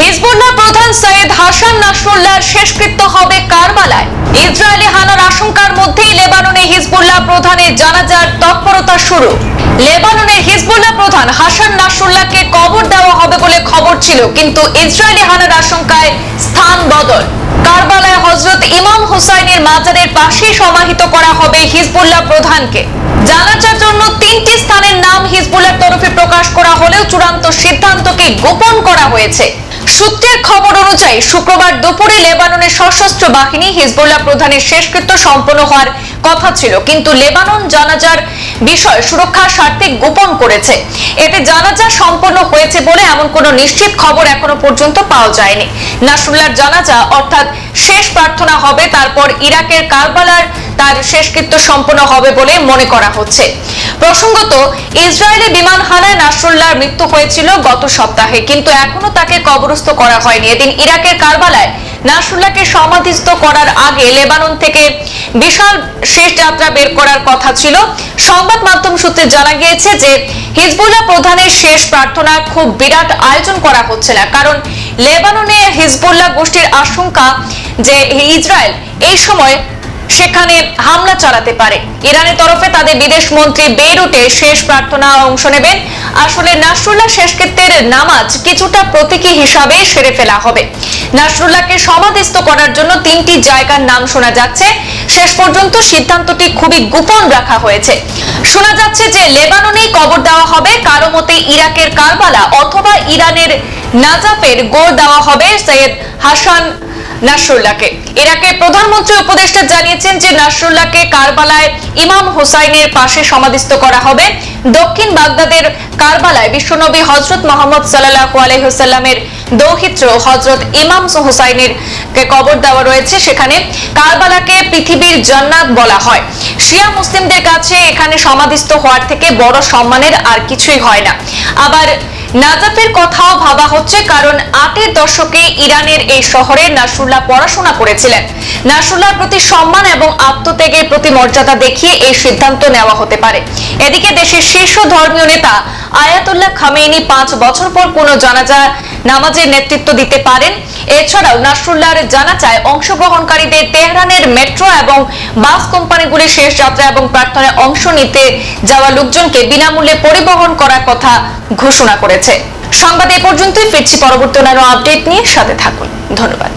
Hezbollah প্রধান সৈয়দ হাসান নাসরুল্লাহর শেষকৃত্য হবে কারবালায়। ইসরায়েলি হানার আশঙ্কার মধ্যেই লেবাননে হিজবুল্লাহ প্রধানের জানাজার তৎপরতা শুরু। লেবাননের হিজবুল্লাহ প্রধান হাসান নাসরুল্লাহকে কবর দেওয়া হবে বলে খবর ছিল, কিন্তু ইসরায়েলি হানার আশঙ্কায় স্থান বদল। কারবালায় হজরত ইমাম হুসাইনের মাজারের পাশেই সমাহিত করা হবে হিজবুল্লাহ প্রধানকে। জানাজার জন্য তিনটি স্থানের নাম হিজবুল্লাহর তরফে প্রকাশ করা হলেও চূড়ান্ত সিদ্ধান্তকে গোপন করা হয়েছে। সূত্রের খবর অনুযায়ী, শুক্রবার দুপুরে লেবাননের সশস্ত্র বাহিনী হিজবুল্লাহ প্রধানের শেষকৃত্য সম্পন্ন হওয়ার কথা ছিল। কিন্তু লেবানন জানাজার বিষয় সুরক্ষার স্বার্থে গোপন করেছে। এতে জানাজা সম্পন্ন হয়েছে বলে এমন কোনো নিশ্চিত খবর এখনও পর্যন্ত পাওয়া যায়নি। নাসরুল্লাহর জানাজা অর্থাৎ শেষ প্রার্থনা হবে, তারপর ইরাকের কারবালার তার শেষকৃত্য সম্পন্ন হবে বলে মনে করা হচ্ছে। প্রসঙ্গত, ইসরায়েলি বিমান হানায় নাসরুল্লাহর মৃত্যু হয়েছিল গত সপ্তাহে, কিন্তু এখনও তাকে কবরস্থ করা হয়নি। এদিন ইরাকের কারবালায় নাসরুল্লাহকে সমাধিস্থ করার আগে লেবানন থেকে বিশাল শেষ যাত্রা বের করার কথা ছিল। সংবাদ মাধ্যম সূত্রে জানা গিয়েছে যে, হিজবুল্লাহ প্রধানের শেষ প্রার্থনা খুব বিরাট আয়োজন করা হচ্ছে না, কারণ লেবাননে হিজবুল্লাহ গোষ্ঠীর আশঙ্কা যে ইসরায়েল এই সময় সেখানে হামলা চালাতে পারে। ইরানের তরফে তাদের বিদেশ মন্ত্রী বেরুটে শেষ প্রার্থনা অংশ নেবেন। আসলে নাসরুল্লাহ শেষকৃত্যের নামাজ কিছুটা প্রতীকী হিসাবে সেরে ফেলা হবে। নাসরুল্লাহকে সমাধিস্থ করার জন্য তিনটি জায়গার নাম শোনা যাচ্ছে। শেষ পর্যন্ত সিদ্ধান্তটি খুবই গোপন রাখা হয়েছে। শোনা যাচ্ছে যে লেবাননেই কবর দেওয়া হবে, কারও মতে ইরাকের কারবালা অথবা ইরানের নাজাফের গোর দেওয়া হবে, সৈয়দ হাসান নাসরুল্লাহকে। ইরাকের প্রধানমন্ত্রী উপদেষ্টা জানিয়েছেন যে নাসরুল্লাহকে কারবালায় ইমাম হোসাইনের পাশে সমাধিস্থ করা হবে। দক্ষিণ বাগদাদের কারবালায় বিশ্বনবী হজরত মোহাম্মদ সাল্লাল্লাহু আলাইহি ওয়াসাল্লামের দৌহিত্র হজরত ইমাম হোসাইনের কবর দেওয়া রয়েছে। সেখানে কারবালাকে পৃথিবীর জান্নাত বলা হয়। শিয়া মুসলিমদের কাছে এখানে সমাধিস্থ হওয়ার থেকে বড় সম্মানের আর কিছুই হয় না। আবার নাজাফের কথাও ভাবা হচ্ছে, কারণ আটের দশকে ইরানের এই শহরে নাসরুল্লাহ পড়াশোনা করেছিলেন। নাসরুল্লাহর প্রতি সম্মান এবং আত্মত্যাগের প্রতি মর্যাদা দেখিয়ে এই সিদ্ধান্ত নেওয়া হতে পারে। এদিকে দেশের শীর্ষ ধর্মীয় নেতা আয়াতুল্লাহ খামেইনি পাঁচ বছর পর কোনো জানাজা নামাজের নেতৃত্ব দিতে পারেন। এছাড়াও নাসরুল্লাহর জানাজায় অংশগ্রহণকারীদের তেহরানের মেট্রো এবং বাস কোম্পানিগুলির শেষ যাত্রা এবং প্রার্থনায় অংশ নিতে যাওয়া লোকজনকে বিনামূল্যে পরিবহন করার কথা ঘোষণা করেছে। সংবাদ এ পর্যন্তই, ফিরছি পরবর্তী অন্যান্য আপডেট নিয়ে সাথে থাকুন। ধন্যবাদ।